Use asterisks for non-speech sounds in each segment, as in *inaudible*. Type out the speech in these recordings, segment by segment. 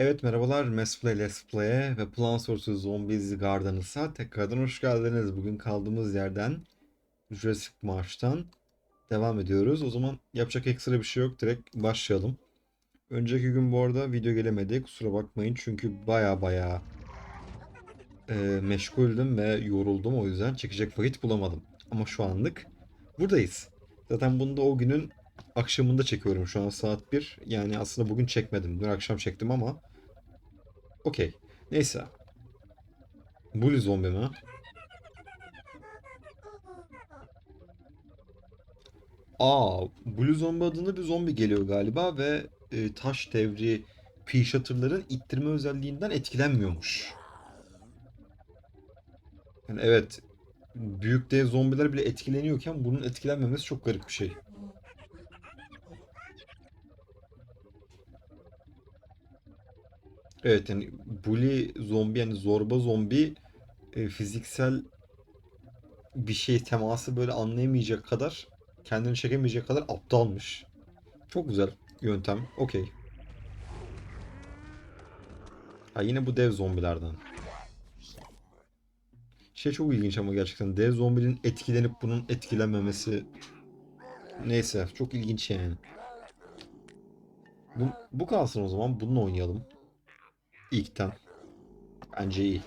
Evet merhabalar Mass Play Let's Play'e ve Plants vs Zombies Garden's'a tekrardan hoş geldiniz. Bugün kaldığımız yerden Jurassic Marsh'tan devam ediyoruz. O zaman yapacak ekstra bir şey yok. Direkt başlayalım. Önceki gün bu arada video gelemedi. Kusura bakmayın çünkü baya baya e, meşguldüm ve yoruldum. O yüzden çekecek vakit bulamadım. Ama şu anlık buradayız. Zaten bunu da o günün akşamında çekiyorum şu an saat 1. Yani aslında bugün çekmedim. Dün akşam çektim ama okey. Neyse. Bully zombi mi? Aa, Blue Zombie adında bir zombi geliyor galiba ve e, taş devri pea shooter'ların ittirme özelliğinden etkilenmiyormuş. Yani evet, büyük dev zombiler bile etkileniyorken bunun etkilenmemesi çok garip bir şey. Evet yani bully zombi yani zorba zombi e, fiziksel bir şey teması böyle anlayamayacak kadar kendini çekemeyecek kadar aptalmış. Çok güzel yöntem. Okey. Ha yine bu dev zombilerden. Şey çok ilginç ama gerçekten dev zombinin etkilenip bunun etkilenmemesi neyse çok ilginç yani. Bu, bu kalsın o zaman bununla oynayalım. İlkten. Bence iyi.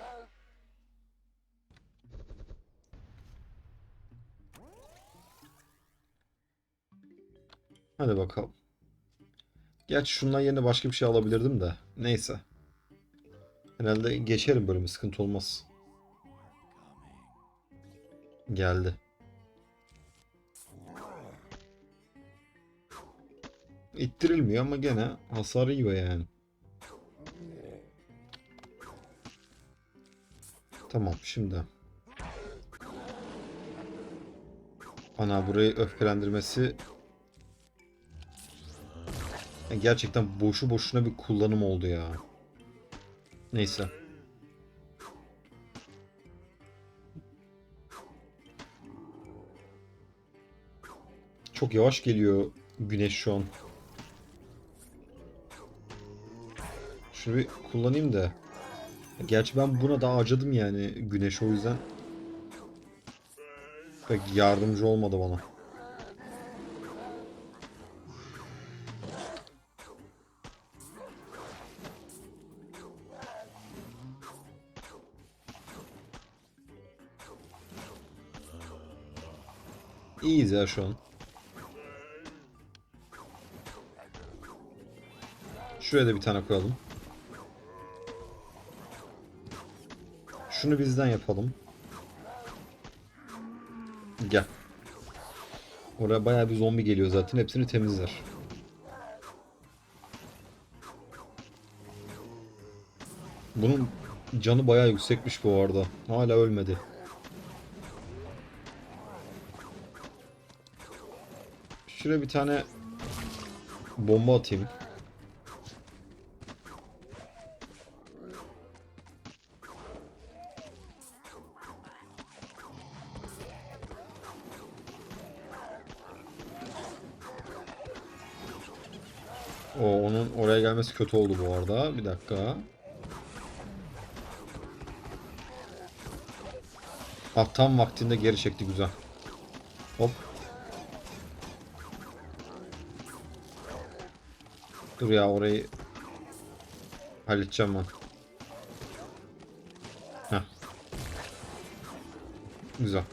Hadi bakalım. Gerçi şundan yerine başka bir şey alabilirdim de. Neyse. Herhalde geçerim bölümü sıkıntı olmaz. Geldi. İttirilmiyor ama gene hasar yiyor yani. Tamam şimdi. Ana burayı öfkelendirmesi gerçekten boşu boşuna bir kullanım oldu ya. Neyse. Çok yavaş geliyor güneş şu an. Şunu bir kullanayım da. Gerçi ben buna daha acıdım yani güneş o yüzden. Pek yardımcı olmadı bana. İyiyiz ya şu an. Şuraya da bir tane koyalım. Şunu bizden yapalım. Gel. Oraya bayağı bir zombi geliyor zaten. Hepsini temizler. Bunun canı bayağı yüksekmiş bu arada. Hala ölmedi. Şuraya bir tane bomba atayım. O onun oraya gelmesi kötü oldu bu arada. Bir dakika. Ah tam vaktinde geri çekti güzel. Hop. Dur ya orayı halledeceğim ben. Heh. Güzel.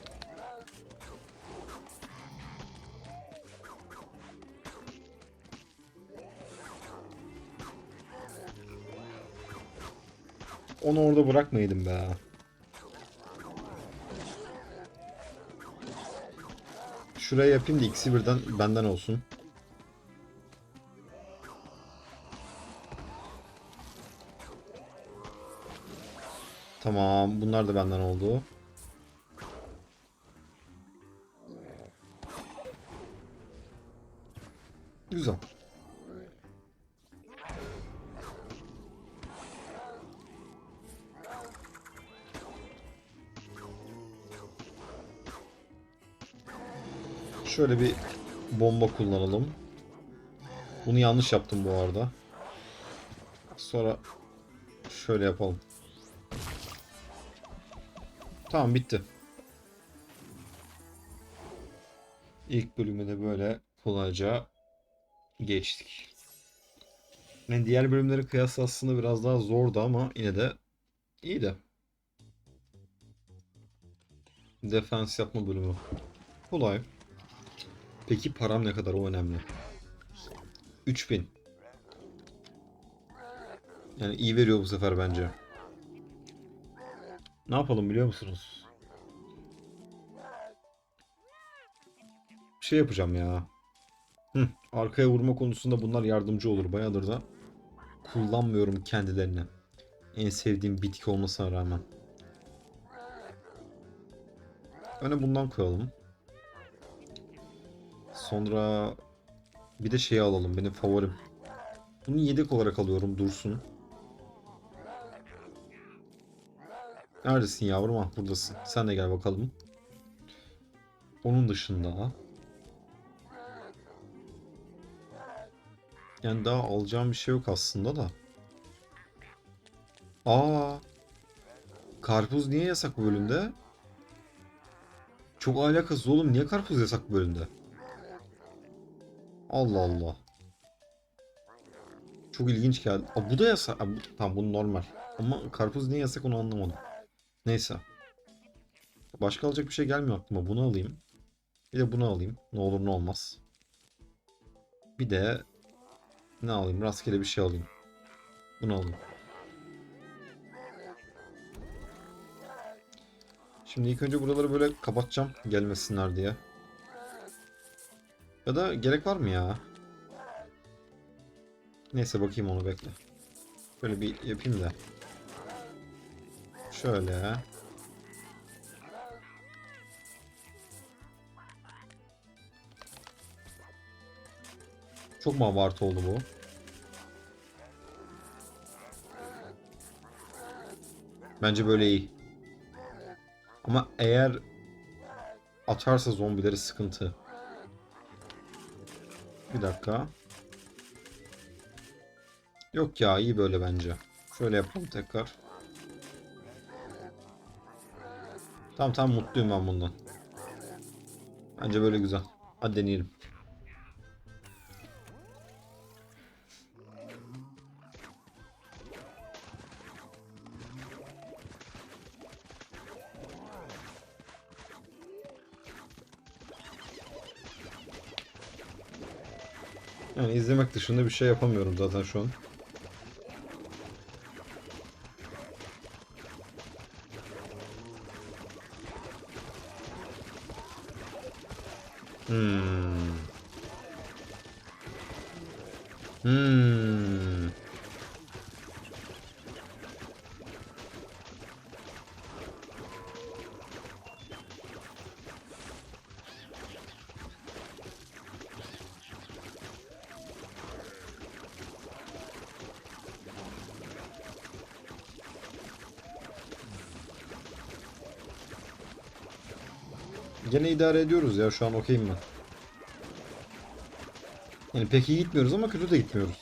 Bırakmaydım be. Şuraya yapayım da ikisi birden benden olsun. Tamam, bunlar da benden oldu. Şöyle bir bomba kullanalım. Bunu yanlış yaptım bu arada. Sonra şöyle yapalım. Tamam bitti. İlk bölümü de böyle kolayca geçtik. Yani diğer bölümlere kıyasla aslında biraz daha zordu ama yine de iyiydi. Defans yapma bölümü. Kolay. Peki param ne kadar o önemli. 3000. Yani iyi veriyor bu sefer bence. Ne yapalım biliyor musunuz? Bir şey yapacağım ya. Hı, arkaya vurma konusunda bunlar yardımcı olur. Bayağıdır da kullanmıyorum kendilerini. En sevdiğim bitki olmasına rağmen. Öne bundan koyalım. Sonra bir de şeyi alalım. Benim favorim. Bunu yedek olarak alıyorum. Dursun. Neredesin yavrum? Ah buradasın. Sen de gel bakalım. Onun dışında yani daha alacağım bir şey yok aslında da. Aa. Karpuz niye yasak bu bölümde? Çok alakasız oğlum. Niye karpuz yasak bu bölümde? Allah Allah. Çok ilginç geldi. Aa, bu da yasak. Aa, bu, tamam bu normal. Ama karpuz niye yasak onu anlamadım. Neyse. Başka alacak bir şey gelmiyor aklıma. Bunu alayım. Bir de bunu alayım. Ne olur ne olmaz. Bir de ne alayım? Rastgele bir şey alayım. Bunu alayım. Şimdi ilk önce buraları böyle kapatacağım gelmesinler diye. Ya da gerek var mı ya? Neyse bakayım onu bekle. Böyle bir yapayım da. Şöyle. Çok mu abartı oldu bu? Bence böyle iyi. Ama eğer atarsa zombileri sıkıntı. Bir dakika. Yok ya iyi böyle bence. Şöyle yapalım tekrar. Tamam tamam mutluyum ben bundan. Bence böyle güzel. Hadi deneyelim. Yani izlemek dışında bir şey yapamıyorum zaten şu an. Hmm. Hmm. İdare ediyoruz ya şu an okeyim ben. Yani pek iyi gitmiyoruz ama kötü de gitmiyoruz.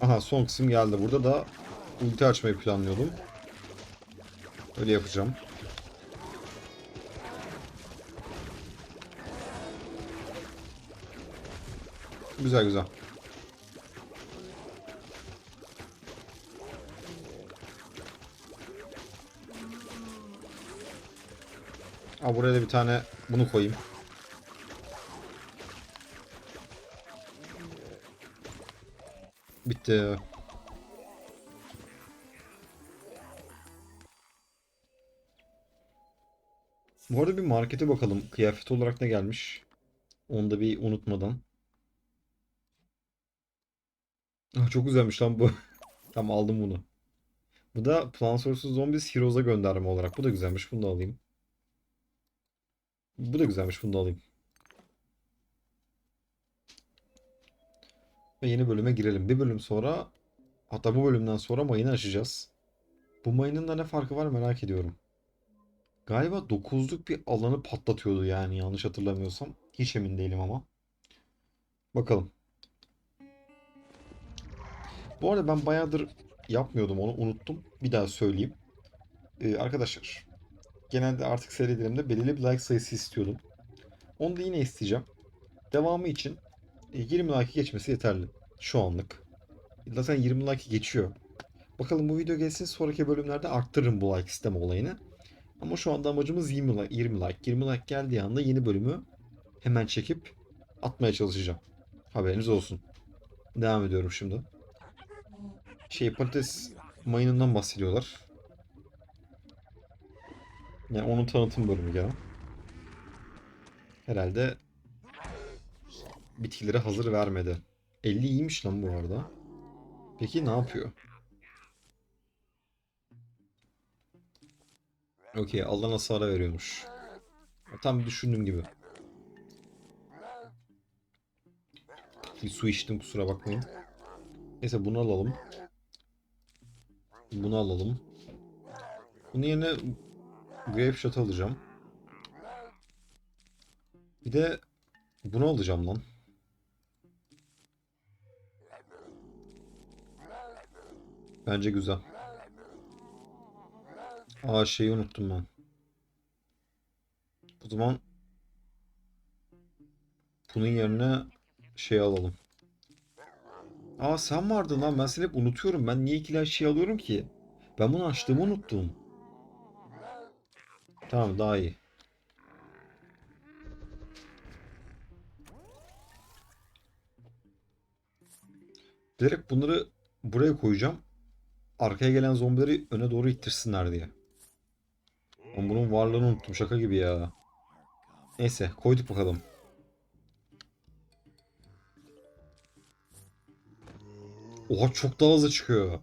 Aha son kısım geldi. Burada da ulti açmayı planlıyordum. Öyle yapacağım. Güzel güzel. Aa, buraya da bir tane bunu koyayım. Bitti. Bu arada bir markete bakalım. Kıyafet olarak ne gelmiş? Onu da bir unutmadan. Ah, çok güzelmiş lan bu. *laughs* Tamam aldım bunu. Bu da Plants vs Zombies Heroes'a gönderme olarak. Bu da güzelmiş. Bunu da alayım. Bu da güzelmiş. Bunu da alayım. Ve yeni bölüme girelim. Bir bölüm sonra hatta bu bölümden sonra mayını açacağız. Bu mayının da ne farkı var merak ediyorum. Galiba 9'luk bir alanı patlatıyordu yani yanlış hatırlamıyorsam. Hiç emin değilim ama. Bakalım. Bu arada ben bayağıdır yapmıyordum onu unuttum. Bir daha söyleyeyim. Ee, arkadaşlar genelde artık serilerimde belirli bir like sayısı istiyordum. Onu da yine isteyeceğim. Devamı için e, 20 like geçmesi yeterli. Şu anlık. Zaten 20 like geçiyor. Bakalım bu video gelsin sonraki bölümlerde arttırırım bu like isteme olayını. Ama şu anda amacımız 20 like. 20 like. 20 like geldiği anda yeni bölümü hemen çekip atmaya çalışacağım. Haberiniz olsun. Devam ediyorum şimdi. Şey patates mayınından bahsediyorlar. Yani onun tanıtım bölümü gene. Herhalde bitkileri hazır vermedi. 50 iyiymiş lan bu arada. Peki ne yapıyor? Okey, alan hasara veriyormuş. Tam düşündüğüm gibi. Bir su içtim kusura bakmayın. Neyse bunu alalım. Bunu alalım. Bunun yerine Grape Shot alacağım. Bir de bunu alacağım lan. Bence güzel. Aa şeyi unuttum ben. O zaman bunun yerine şey alalım. Aa sen vardın lan ben seni hep unutuyorum. Ben niye ikiler şey alıyorum ki? Ben bunu açtığımı unuttum. Tamam daha iyi. Direkt bunları buraya koyacağım. Arkaya gelen zombileri öne doğru ittirsinler diye. Ben bunun varlığını unuttum şaka gibi ya. Neyse koyduk bakalım. Oha çok daha hızlı çıkıyor.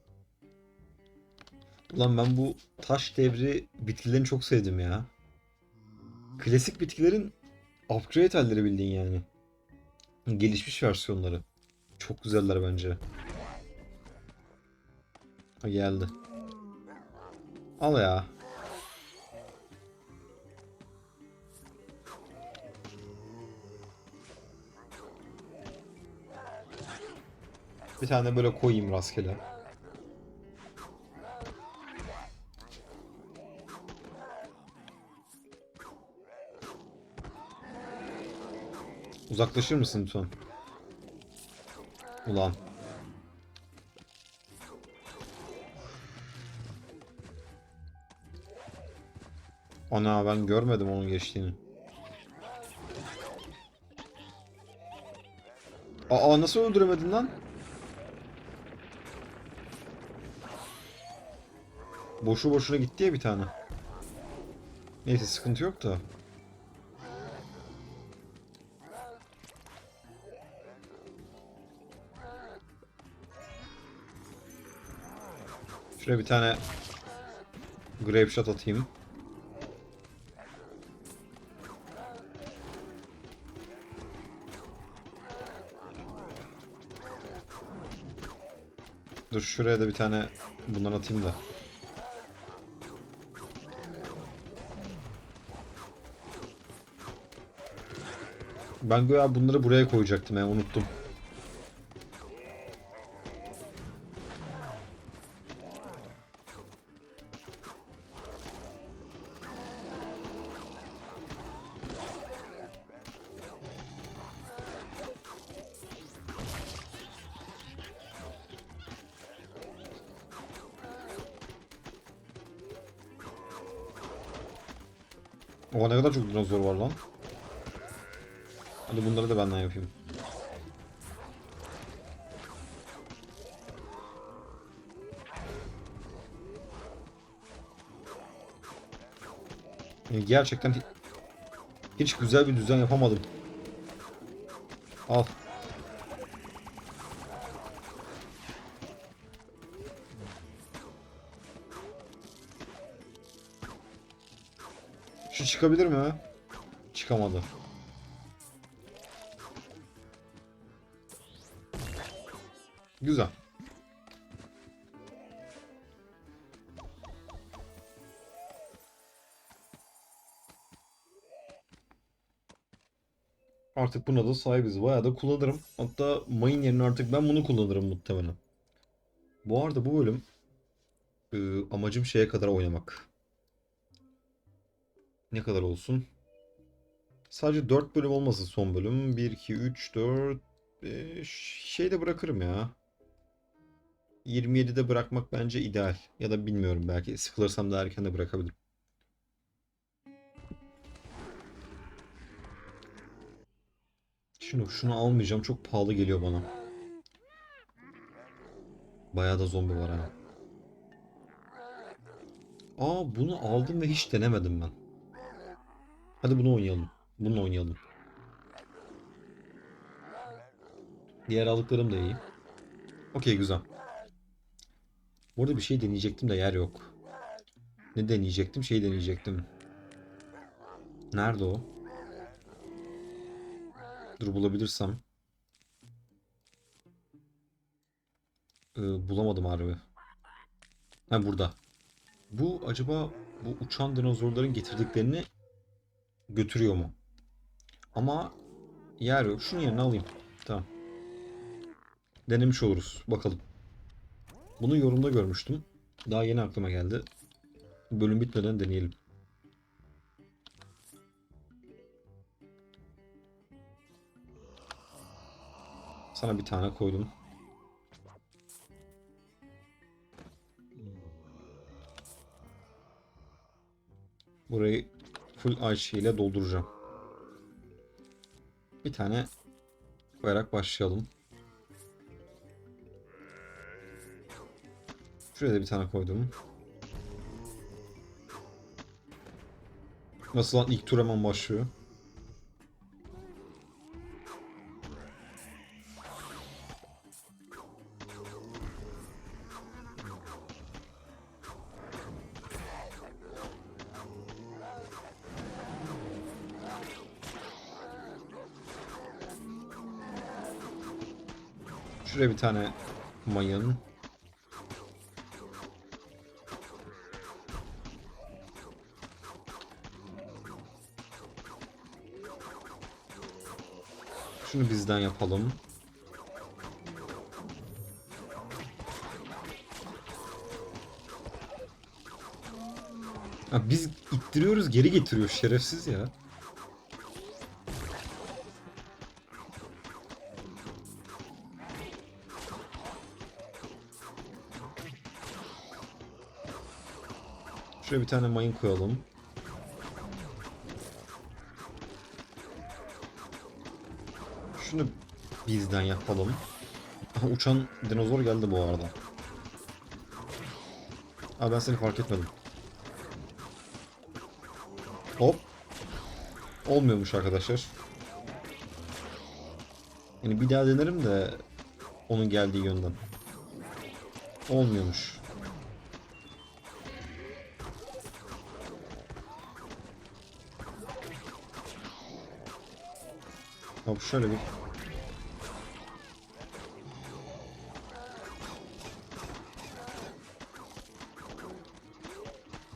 Ulan ben bu taş devri bitkilerini çok sevdim ya. Klasik bitkilerin upgrade halleri bildiğin yani. Gelişmiş versiyonları. Çok güzeller bence. Ha geldi. Al ya. Bir tane böyle koyayım rastgele. Uzaklaşır mısın lütfen? Ulan. Ana ben görmedim onun geçtiğini. Aa nasıl öldüremedin lan? Boşu boşuna gitti ya bir tane. Neyse sıkıntı yok da. Şuraya bir tane Grape Shot atayım. Dur şuraya da bir tane bundan atayım da. Ben güya bunları buraya koyacaktım ya unuttum. Oha ne kadar çok dinozor var lan. Hadi bunları da benden yapayım. Yani gerçekten hi- hiç güzel bir düzen yapamadım. Al. Şu çıkabilir mi? Çıkamadı. Güzel. Artık buna da sahibiz. Bayağı da kullanırım. Hatta mayın yerine artık ben bunu kullanırım muhtemelen. Bu arada bu bölüm e, amacım şeye kadar oynamak. Ne kadar olsun? Sadece 4 bölüm olmasın son bölüm. 1, 2, 3, 4, 5. Şeyde bırakırım ya. 27'de bırakmak bence ideal. Ya da bilmiyorum belki sıkılırsam daha erken de bırakabilirim. Şunu, şunu almayacağım. Çok pahalı geliyor bana. Bayağı da zombi var ha. Aa bunu aldım ve hiç denemedim ben. Hadi bunu oynayalım. Bunu oynayalım. Diğer aldıklarım da iyi. Okey güzel. Bu arada bir şey deneyecektim de yer yok. Ne deneyecektim? Şey deneyecektim. Nerede o? Dur bulabilirsem. Ee, bulamadım harbi. Ha burada. Bu acaba bu uçan dinozorların getirdiklerini götürüyor mu? Ama yer yok. Şunun yerine alayım. Tamam. Denemiş oluruz. Bakalım. Bunu yorumda görmüştüm. Daha yeni aklıma geldi. Bölüm bitmeden deneyelim. Sana bir tane koydum. Burayı full ayçi ile dolduracağım. Bir tane koyarak başlayalım. Şuraya da bir tane koydum. Nasıl lan ilk tur hemen başlıyor. Şuraya bir tane mayın. Şunu bizden yapalım. Ha, biz ittiriyoruz geri getiriyor şerefsiz ya. Şuraya bir tane mayın koyalım. Şunu bizden yapalım. Uçan dinozor geldi bu arada. Aa ben seni fark etmedim. Hop. Olmuyormuş arkadaşlar. Yani bir daha denerim de onun geldiği yönden. Olmuyormuş. Hop şöyle bir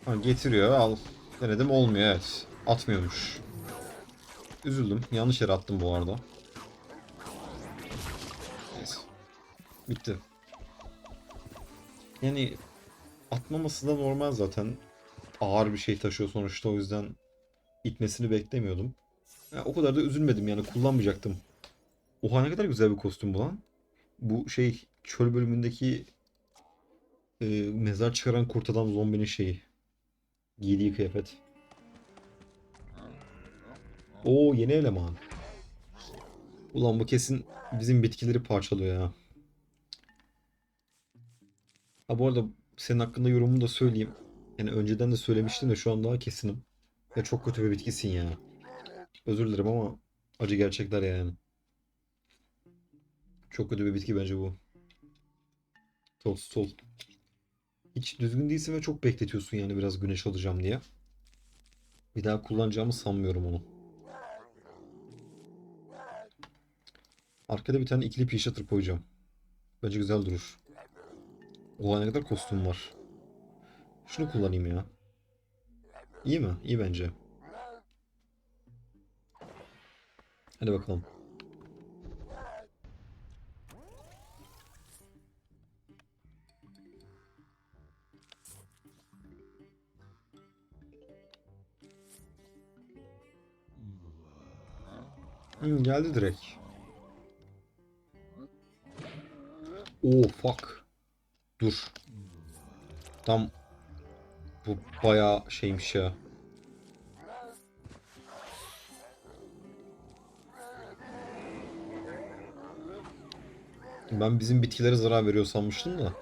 Ha, getiriyor al. Denedim olmuyor evet. Atmıyormuş. Üzüldüm. Yanlış yere attım bu arada. Neyse. Bitti. Yani atmaması da normal zaten. Ağır bir şey taşıyor sonuçta o yüzden itmesini beklemiyordum. Ya, o kadar da üzülmedim yani kullanmayacaktım. Oha ne kadar güzel bir kostüm bu lan. Bu şey çöl bölümündeki e, mezar çıkaran kurt adam zombinin şeyi. Giydiği kıyafet. Oo yeni eleman. Ulan bu kesin bizim bitkileri parçalıyor ya. Ha bu arada senin hakkında yorumumu da söyleyeyim. Yani önceden de söylemiştim de şu an daha kesinim. Ya çok kötü bir bitkisin ya. Özür dilerim ama acı gerçekler yani. Çok kötü bir bitki bence bu. Sol sol. Hiç düzgün değilsin ve çok bekletiyorsun yani biraz güneş alacağım diye. Bir daha kullanacağımı sanmıyorum onu. Arkada bir tane ikili shooter koyacağım. Bence güzel durur. Oha ne kadar kostüm var. Şunu kullanayım ya. İyi mi? İyi bence. Hadi bakalım. Hı, geldi direkt. Oh fuck. Dur. Tam bu bayağı şeymiş ya. Ben bizim bitkilere zarar veriyor sanmıştım da.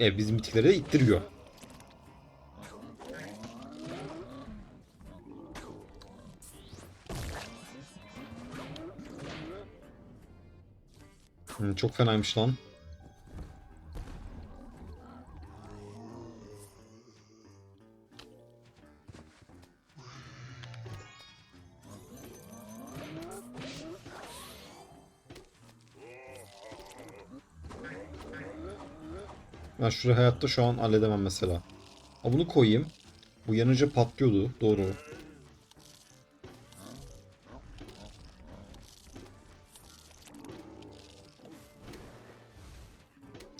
E, bizim bitkileri de ittiriyor. Hı, çok fenaymış lan. Şurayı hayatta şu an halledemem mesela. Ha bunu koyayım. Bu yanınca patlıyordu. Doğru.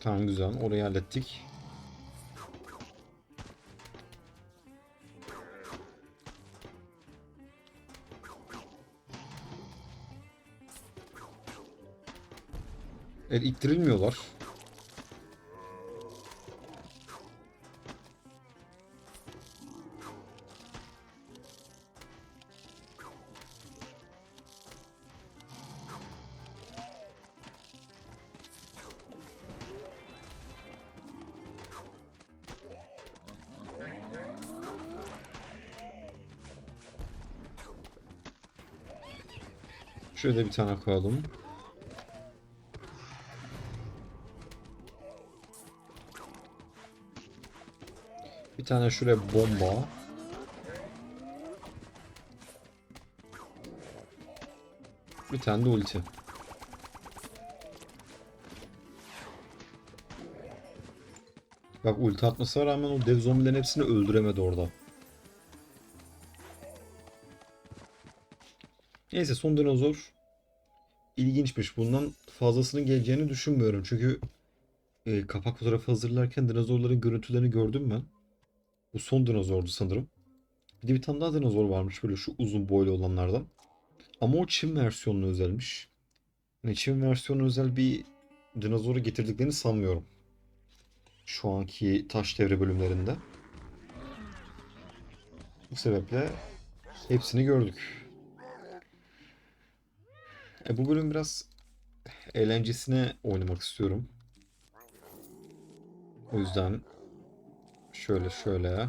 Tamam güzel. Orayı hallettik. Evet ittirilmiyorlar. Şöyle bir tane koyalım. Bir tane şuraya bomba. Bir tane de ulti. Bak ulti atmasına rağmen o dev zombilerin hepsini öldüremedi orada. Neyse son dinozor ilginçmiş. Bundan fazlasının geleceğini düşünmüyorum. Çünkü e, kapak fotoğrafı hazırlarken dinozorların görüntülerini gördüm ben. Bu son dinozordu sanırım. Bir de bir tane daha dinozor varmış böyle şu uzun boylu olanlardan. Ama o Çin versiyonuna özelmiş. Yani Çin versiyonu özel bir dinozoru getirdiklerini sanmıyorum. Şu anki taş devre bölümlerinde. Bu sebeple hepsini gördük. E, bu bölüm biraz eğlencesine oynamak istiyorum. O yüzden şöyle şöyle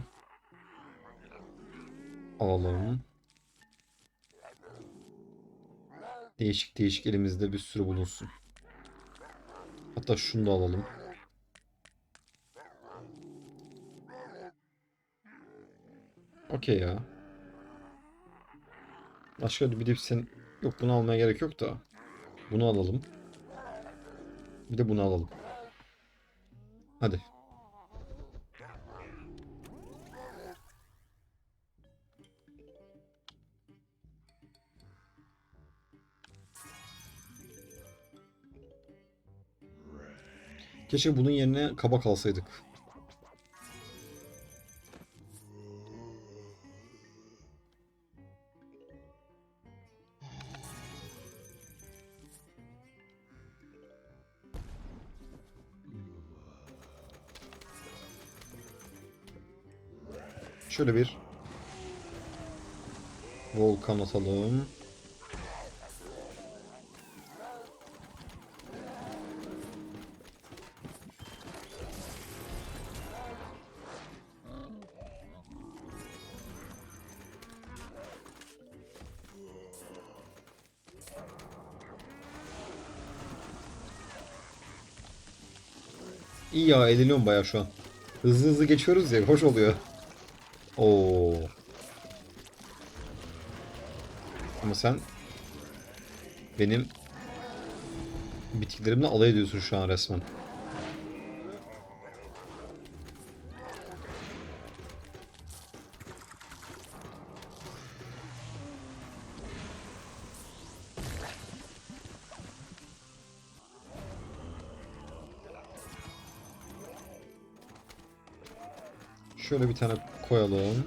alalım. Değişik değişik elimizde bir sürü bulunsun. Hatta şunu da alalım. Okey ya. Başka bir de sen yok bunu almaya gerek yok da. Bunu alalım. Bir de bunu alalım. Hadi. Keşke bunun yerine kabak alsaydık. Şöyle bir volkan atalım. İyi ya eğleniyorum baya şu an. Hızlı hızlı geçiyoruz ya hoş oluyor. Oo. Ama sen benim bitkilerimle alay ediyorsun şu an resmen. Şöyle bir tane koyalım.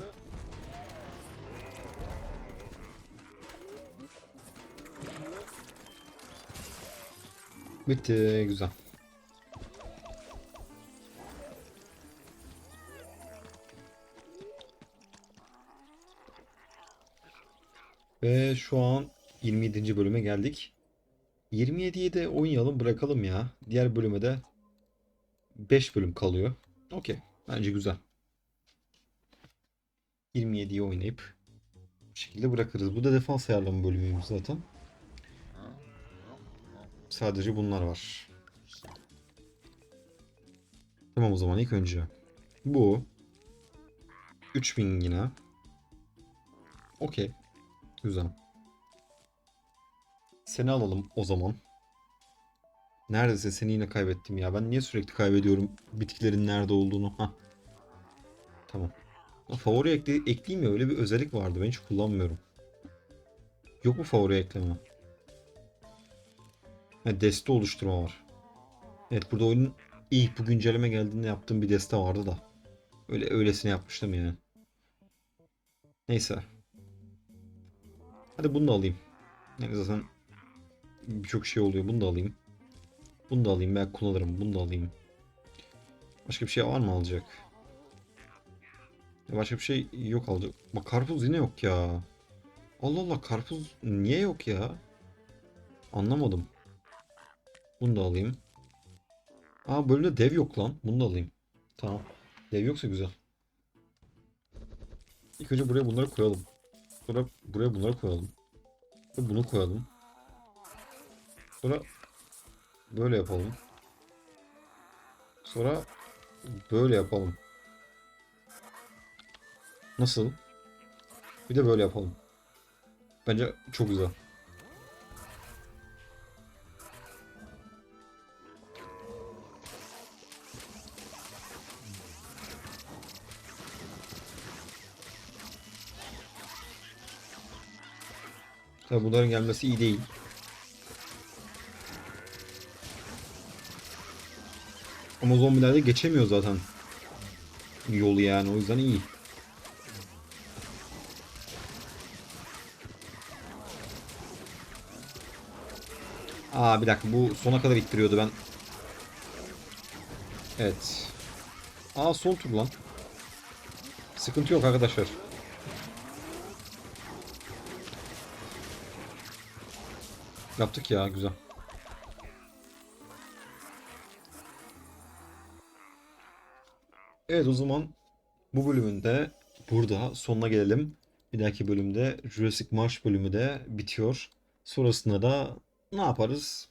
Bitti. Güzel. Ve şu an 27. bölüme geldik. 27'yi de oynayalım bırakalım ya. Diğer bölüme de 5 bölüm kalıyor. Okey. Bence güzel. 27'yi oynayıp bu şekilde bırakırız. Bu da defans ayarlama bölümümüz zaten. Sadece bunlar var. Tamam o zaman ilk önce. Bu. 3000 yine. Okey. Güzel. Seni alalım o zaman. Neredeyse seni yine kaybettim ya. Ben niye sürekli kaybediyorum bitkilerin nerede olduğunu? Ha. Favori ekle ekleyeyim ya öyle bir özellik vardı. Ben hiç kullanmıyorum. Yok mu favori ekleme? Ha, deste oluşturma var. Evet burada oyunun ilk bu güncelleme geldiğinde yaptığım bir deste vardı da. Öyle öylesine yapmıştım yani. Neyse. Hadi bunu da alayım. Yani zaten birçok şey oluyor. Bunu da alayım. Bunu da alayım. Ben kullanırım. Bunu da alayım. Başka bir şey var mı alacak? Başka bir şey yok alacak. Bak karpuz yine yok ya. Allah Allah karpuz niye yok ya? Anlamadım. Bunu da alayım. Aa bölümde dev yok lan. Bunu da alayım. Tamam. Dev yoksa güzel. İlk önce buraya bunları koyalım. Sonra buraya bunları koyalım. Ve bunu koyalım. Sonra böyle yapalım. Sonra böyle yapalım. Nasıl? Bir de böyle yapalım. Bence çok güzel. Tabi bunların gelmesi iyi değil. Ama zombiler de geçemiyor zaten. Yolu yani o yüzden iyi. Aa bir dakika bu sona kadar ittiriyordu ben. Evet. Aa son tur lan. Sıkıntı yok arkadaşlar. Yaptık ya güzel. Evet o zaman bu bölümünde burada sonuna gelelim. Bir dahaki bölümde Jurassic Marsh bölümü de bitiyor. Sonrasında da ne yaparız?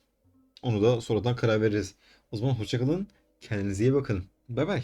Onu da sonradan karar veririz. O zaman hoşçakalın. Kendinize iyi bakın. Bay bay.